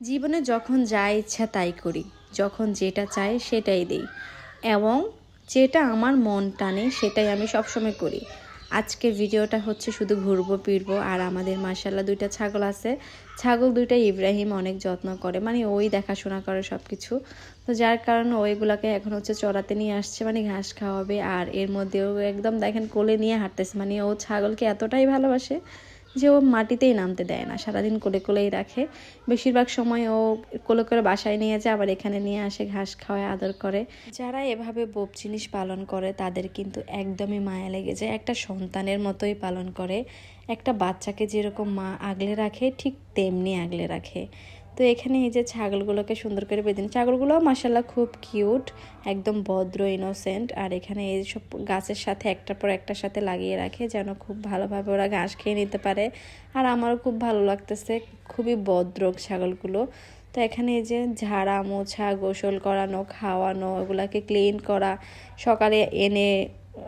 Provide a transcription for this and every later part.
জীবনে যখন যা ইচ্ছা তাই করি, যখন যেটা চাই সেটাই দিই। এবং যেটা আমার মন টানে সেটাই আমি সবসময় করি। আজকের ভিডিওটা হচ্ছে শুধু ঘুরবো, ফিরবো, আর আমাদের মার্শাল্লাহ দুইটা ছাগল আছে। ছাগল দুইটা ইব্রাহিম অনেক যত্ন করে মানে ওই দেখাশোনা করে সব কিছু তো যার কারণে ওইগুলাকে এখন হচ্ছে চড়াতে নিয়ে আসছে মানে ঘাস খাওয়াবে, আর এর মধ্যেও একদম দেখেন কোলে নিয়ে হাঁটতেছে মানে ও ছাগলকে এতটাই ভালোবাসে যে ও মাটিতেই নামতে দেয় না, সারাদিন কোলে কোলেই রাখে। বেশিরভাগ সময় ও কোলে করে বাসায় নিয়ে যায়, আবার এখানে নিয়ে আসে, ঘাস খাওয়ায়, আদর করে। যারা এভাবে বোপ জিনিস পালন করে, তাদের কিন্তু একদমই মায়া লেগে যায়। একটা সন্তানের মতোই পালন করে। একটা বাচ্চাকে যেরকম মা আগলে রাখে, ঠিক তেমনি আগলে রাখে। তো এখানে এই যে ছাগলগুলোকে সুন্দর করে বেঁধে ছাগলগুলো মাসাল্লাহ খুব কিউট, একদম ভদ্র ইনোসেন্ট আর এখানে এই সব গাছের সাথে একটার পর একটার সাথে লাগিয়ে রাখে যেন খুব ভালোভাবে ওরা ঘাস খেয়ে নিতে পারে। আর আমারও খুব ভালো লাগতেছে, খুবই ভদ্র ছাগলগুলো। তো এখানে এই যে ঝাড়া, মোছা, গোসল করানো, খাওয়ানো, ওগুলাকে ক্লিন করা, সকালে এনে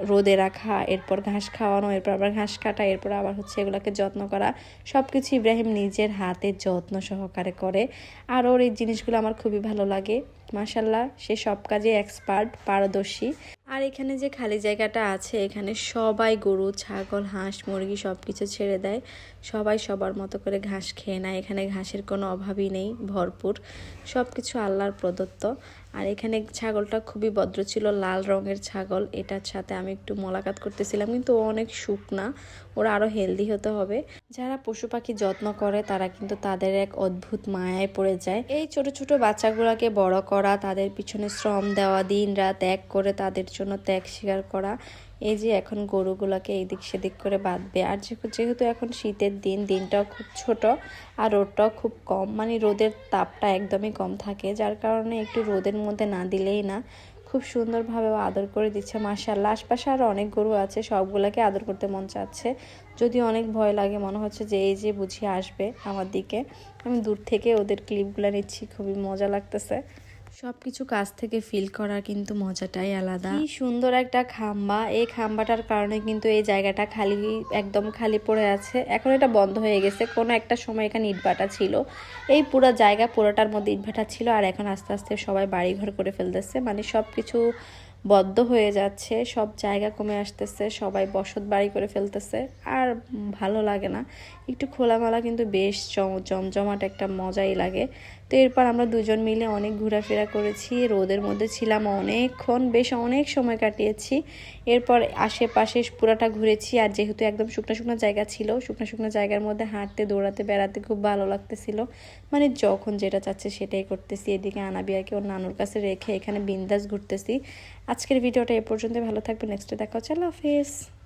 রোদে রাখা, এরপর ঘাস খাওয়ানো, এরপর আবার ঘাস কাটা, এরপর আবার হচ্ছে এগুলোকে যত্ন করা। সব কিছু ইব্রাহিম নিজের হাতে যত্ন সহকারে করে। আর ওর এই জিনিসগুলো আমার খুবই ভালো লাগে। মাসাল্লাহ সে সব কাজে এক্সপার্ট পারদর্শী। আর এখানে যে খালি জায়গাটা আছে, এখানে সবাই গরু, ছাগল, হাঁস, মুরগি সব কিছু ছেড়ে দেয়। সবাই সবার মতো করে ঘাস খেয়ে নেয়। এখানে ঘাসের কোনো অভাবই নেই, ভরপুর। সব কিছু আল্লাহর প্রদত্ত। আর এখানে ছাগলটা খুবই ভদ্র ছিল, লাল রঙের ছাগল। এটার সাথে আমি একটু মোলাকাত করতেছিলাম, কিন্তু অনেক শুকনা। ওরা আরও হেলদি হতে হবে। যারা পশু পাখি যত্ন করে, তারা কিন্তু তাদের এক অদ্ভুত মায়ায় পড়ে যায়। এই ছোট ছোট বাচ্চাগুলোকে বড় করা, তাদের পিছনে শ্রম দেওয়া, দিন রাত এক করে তাদের জন্য ত্যাগ স্বীকার করা, এই যে এখন গরুগুলোকে এদিক সেদিক করে বাঁধবে। আর যেহেতু এখন শীতের দিন, দিনটাও খুব ছোট আর রোদটাও খুব কম মানে রোদের তাপটা একদমই কম থাকে, যার কারণে একটু রোদের মধ্যে না দিলেই না খুব সুন্দরভাবে আদর করে দিচ্ছে মার্শাল্লাহ আশপাশে আরও অনেক গরু আছে, সবগুলোকে আদর করতে মন চাচ্ছে। যদি অনেক ভয় লাগে, মনে হচ্ছে যে এই যে বুঝিয়ে আসবে আমার দিকে। আমি দূর থেকে ওদের ক্লিপগুলো নিচ্ছি, খুবই মজা লাগতেছে। সব কিছু কাছ থেকে ফিল করার কিন্তু মজাটাই আলাদা। কি সুন্দর একটা খাম্বা। এই খাম্বাটার কারণে কিন্তু এই জায়গাটা খালি, একদম খালি পড়ে আছে। এখন এটা বন্ধ হয়ে গেছে। কোনো একটা সময় এখানে ইটভাটা ছিল। এই পুরো জায়গা পুরোটার মধ্যে ইটভাটা ছিল আর এখন আস্তে আস্তে সবাই বাড়িঘর করে ফেলতেছে। মানে সব কিছু বদ্ধ হয়ে যাচ্ছে। সব জায়গা কমে আসতেছে। সবাই বসত বাড়ি করে ফেলতেছে। আর ভালো লাগে না। একটু খোলামেলা কিন্তু বেশ জমজমাট একটা মজাই লাগে। তো এরপর আমরা দুজন মিলে অনেক ঘোরাফেরা করেছি, রোদের মধ্যে ছিলাম অনেকক্ষণ, বেশ অনেক সময় কাটিয়েছি। এরপর আশেপাশে পুরাটা ঘুরেছি আর যেহেতু একদম শুকনো শুকনো জায়গা ছিল, শুকনো শুকনো জায়গার মধ্যে হাঁটতে, দৌড়াতে, বেড়াতে খুব ভালো লাগতেছিল। মানে যখন যেটা চাচ্ছে সেটাই করতেছি। এদিকে আনাবিয়াকে ওর নানুর কাছে রেখে এখানে বিন্দাস ঘুরতেছি। আজকের ভিডিওটা এ পর্যন্ত ভালো থাকবে নেক্সটে দেখা হচ্ছে। আল্লাহ হাফিজ।